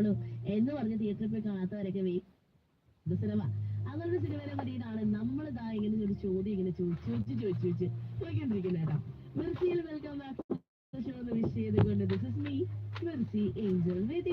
കാണൂ എന്ന് പറഞ്ഞ് തിയേറ്ററിൽ പോയി കാണാത്തവരൊക്കെ ഇത് സിനിമ അങ്ങനൊരു സിനിമയെ പറ്റിയിട്ടാണ് നമ്മൾ ഇതാ ഇങ്ങനെ ഒരു ചോദ്യം ഇങ്ങനെ ചോദിച്ചു ചോദിച്ചു ചോദിച്ചു പോയിക്കൊണ്ടിരിക്കുന്നത് കേട്ടോ. മിർസിയിൽ വെൽക്കം ബാക്ക് വിഷ് ചെയ്തുകൊണ്ട് this is me Mirchi angel with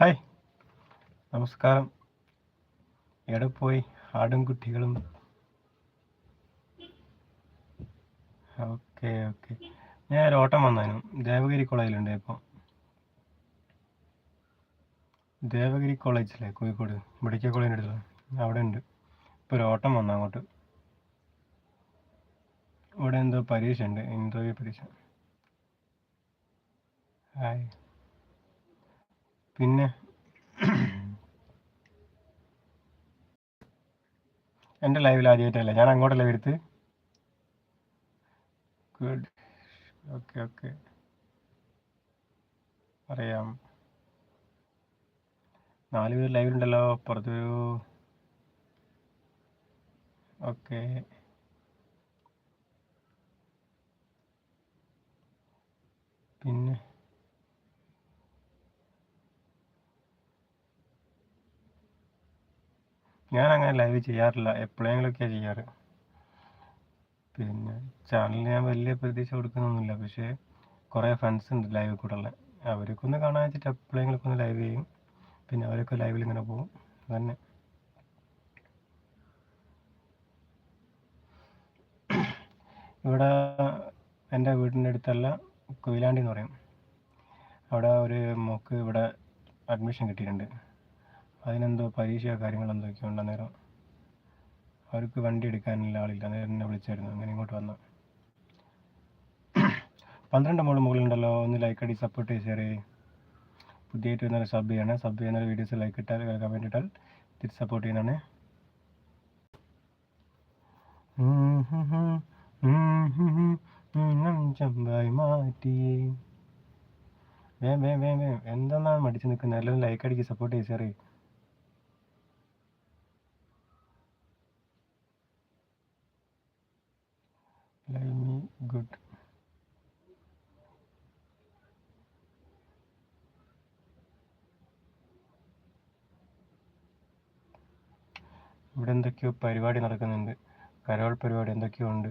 Hi. നമസ്കാരം. എവിടെ പോയി? ആടും കുട്ടികളും. Okay okay. ഞാൻ ഒരു ഓട്ടം വന്നതിനു ദേവഗിരി കോളേജിലുണ്ട് ഇപ്പം. ദേവഗിരി കോളേജിലെ കോഴിക്കോട്. മെഡിക്കൽ കോളേജിന്റെ അടുത്തുള്ള. അവിടെ ഉണ്ട്. ഇപ്പോൾ ഒരു ഓട്ടം വന്നു അങ്ങോട്ട്. ഇവിടെ എന്തോ പരീക്ഷ ഉണ്ട് ഇന്റർവ്യൂ പരീക്ഷ. ഹായ്. പിന്നെ എന്റെ ലൈവിൽ ആദ്യമായിട്ടല്ല? ഞാൻ അങ്ങോട്ടല്ലേ വരുത്ത്? ഗുഡ് ഓക്കെ ഓക്കെ അറിയാം. നാല് പേര് ലൈവിലുണ്ടല്ലോ പുറത്ത് വരൂ. ഓക്കെ പിന്നെ ഞാൻ അങ്ങനെ ലൈവ് ചെയ്യാറില്ല. എപ്പോഴെങ്കിലൊക്കെയാണ് ചെയ്യാറ്. പിന്നെ ചാനലിൽ ഞാൻ വലിയ പ്രതീക്ഷ കൊടുക്കുന്നൊന്നുമില്ല. പക്ഷേ കുറേ ഫ്രണ്ട്സ് ഉണ്ട് ലൈവിൽ കൂടെ ഉള്ള അവരൊക്കെ ഒന്ന് കാണാൻ വെച്ചിട്ട് എപ്പോഴെങ്കിലൊക്കെ ഒന്ന് ലൈവ് ചെയ്യും. പിന്നെ അവരൊക്കെ ലൈവിൽ ഇങ്ങനെ പോകും. തന്നെ ഇവിടെ എന്റെ വീടിന്റെ അടുത്തല്ല കൊയിലാണ്ടി എന്ന് പറയും. അവിടെ ഒരു മോക്ക് ഇവിടെ അഡ്മിഷൻ കിട്ടിയിട്ടുണ്ട്. അതിനെന്തോ പരീക്ഷയോ കാര്യങ്ങളോ എന്തൊക്കെയോ ഉണ്ട് അന്നേരം അവർക്ക് വണ്ടി എടുക്കാനുള്ള ആളില്ല. അന്നേരം എന്നെ വിളിച്ചായിരുന്നു. അങ്ങനെ ഇങ്ങോട്ട് വന്നു. പന്ത്രണ്ട് മോൾ മുകളിലുണ്ടല്ലോ. ഒന്ന് ലൈക്ക് അടി സപ്പോർട്ട് ചെയ്ത് ഷെയർ ചെയ്യ് പുതിയതായിട്ട് സബ് ചെയ്യണേ. സബ് ചെയ്യുന്ന വീഡിയോസ് ലൈക്ക് ഇട്ടാൽ കമന്റ് ഇട്ടാൽ തിരിച്ച് സപ്പോർട്ട് ചെയ്യുന്നതാണ്. ചമ്പായി മാറ്റിയേ വേം വേം വേം വേം. എന്തെന്നാണ് മടിച്ച് നിൽക്കുന്നത്? എല്ലാവരും ലൈക്ക് അടിക്ക് സപ്പോർട്ട് ചെയ്ത് ഷെയർ ഗുഡ്. ഇവിടെ എന്തൊക്കെയോ പരിപാടി നടക്കുന്നുണ്ട്. കരോൾ പരിപാടി എന്തൊക്കെയോ ഉണ്ട്.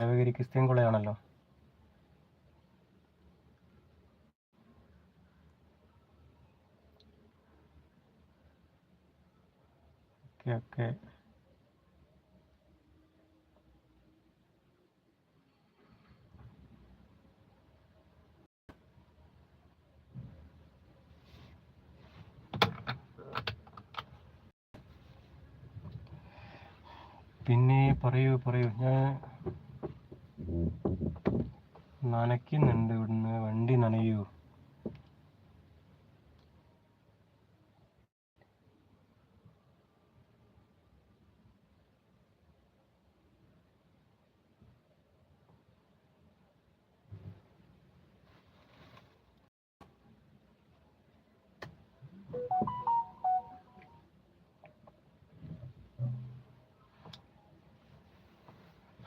ദേവഗിരി ക്രിസ്ത്യൻ കോളേജാണല്ലോ. Okay okay. പിന്നെ പറയൂ പറയൂ. ഞാൻ നനയ്ക്കുന്നുണ്ട് ഇവിടുന്ന്. വണ്ടി നനയൂ?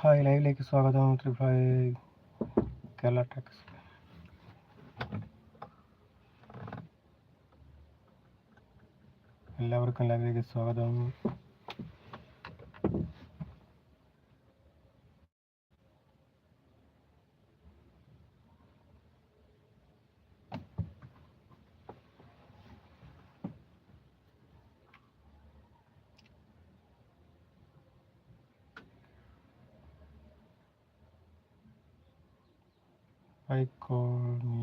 ഹായ് ലൈവിലേക്ക് സ്വാഗതം. ത്രിഫായ് കേരള ടാക്സ് എല്ലാവർക്കും ലൈവിലേക്ക് സ്വാഗതം. ഐ call me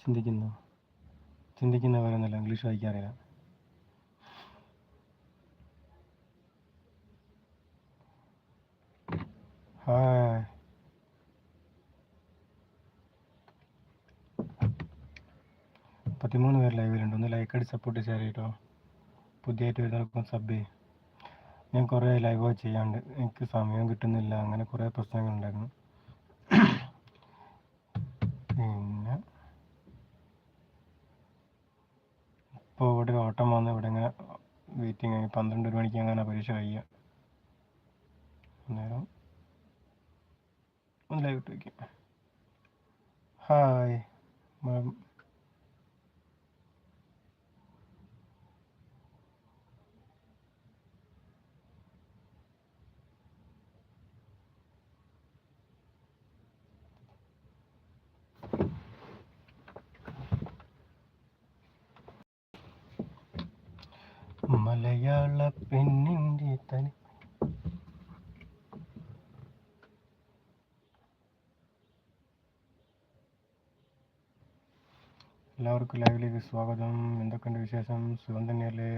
ചിന്തിക്കുന്നു ചിന്തിക്കുന്ന പറയുന്നില്ല ഇംഗ്ലീഷ് വായിക്കാറില്ല ഹായ് പതിമൂന്ന് പേര് ലൈവിലുണ്ട് ഒന്ന് ലൈക്ക് അടി സപ്പോർട്ട് ചെയ്യാറ് കേട്ടോ പുതിയതായിട്ട് വരുന്നവർക്കും സബ് ചെയ്യും. ഞാൻ കുറേ ലൈവ് ചെയ്യാണ്ട് എനിക്ക് സമയം കിട്ടുന്നില്ല. അങ്ങനെ കുറേ പ്രശ്നങ്ങളുണ്ടായിരുന്നു പിന്നെ ഇപ്പോൾ ഇവിടെ ഒരു ഓട്ടം വന്ന് ഇവിടെ ഇങ്ങനെ വെയിറ്റിംഗ് ആയി. പന്ത്രണ്ട് ഒരു മണിക്ക് അങ്ങനെ പരീക്ഷ കഴിയുക അന്നേരം ഒന്ന് ലൈവ് ഇട്ട് വയ്ക്കാം ഹായ് മാം മലയാള പെണ്ണിന്റെ തനി. എല്ലാവർക്കും ലൈവിലേക്ക് സ്വാഗതം. എന്തൊക്കെയുണ്ട് വിശേഷം? സുഖം തന്നെയല്ലേ?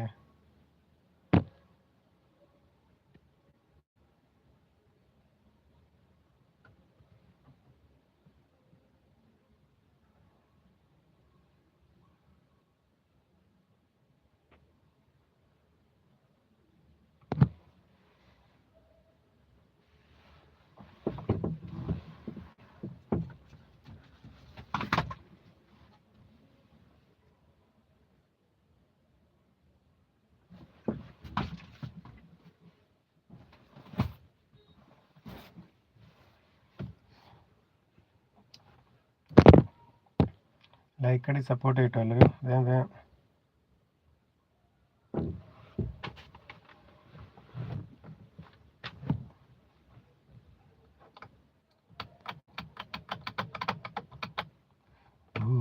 ലൈക്ക് അടി സപ്പോർട്ട് ചെയ്യട്ടോ എല്ലാവരും വേഗം വേഗം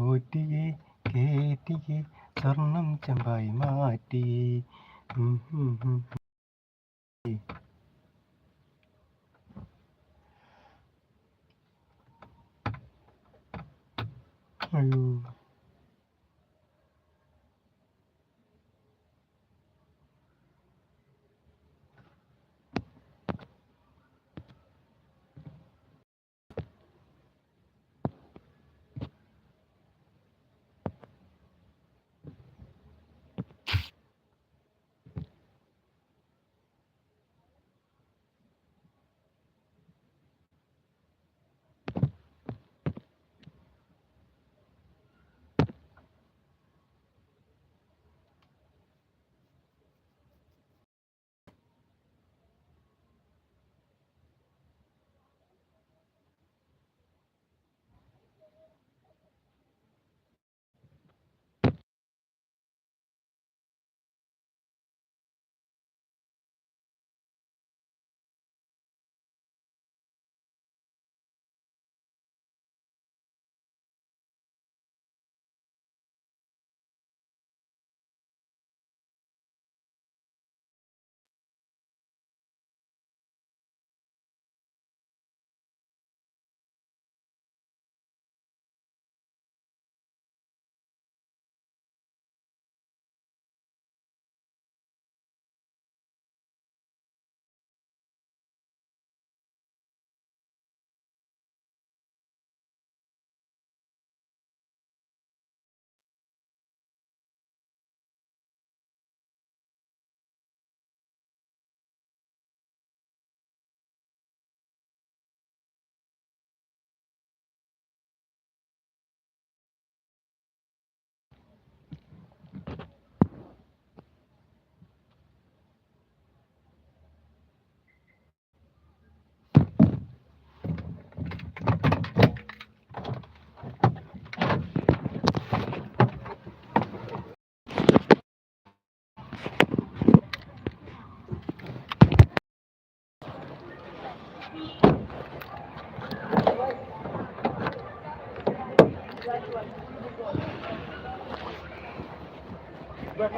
ഊറ്റിയെ കേറ്റിയെ സ്വർണം ചെമ്പായി മാറ്റിയേ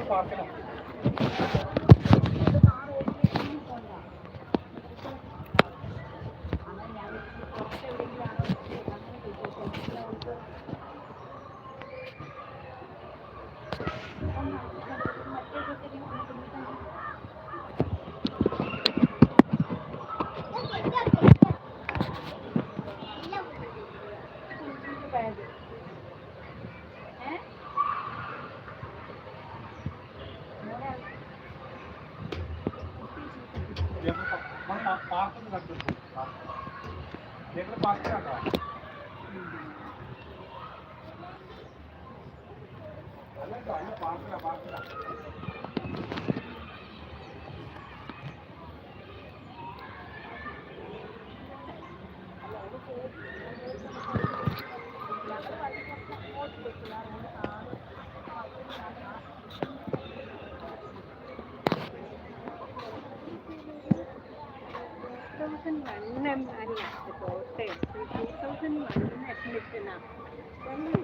Gracias. पार्क nem arī atsakoties. Jūs to zināt, neatmitināt.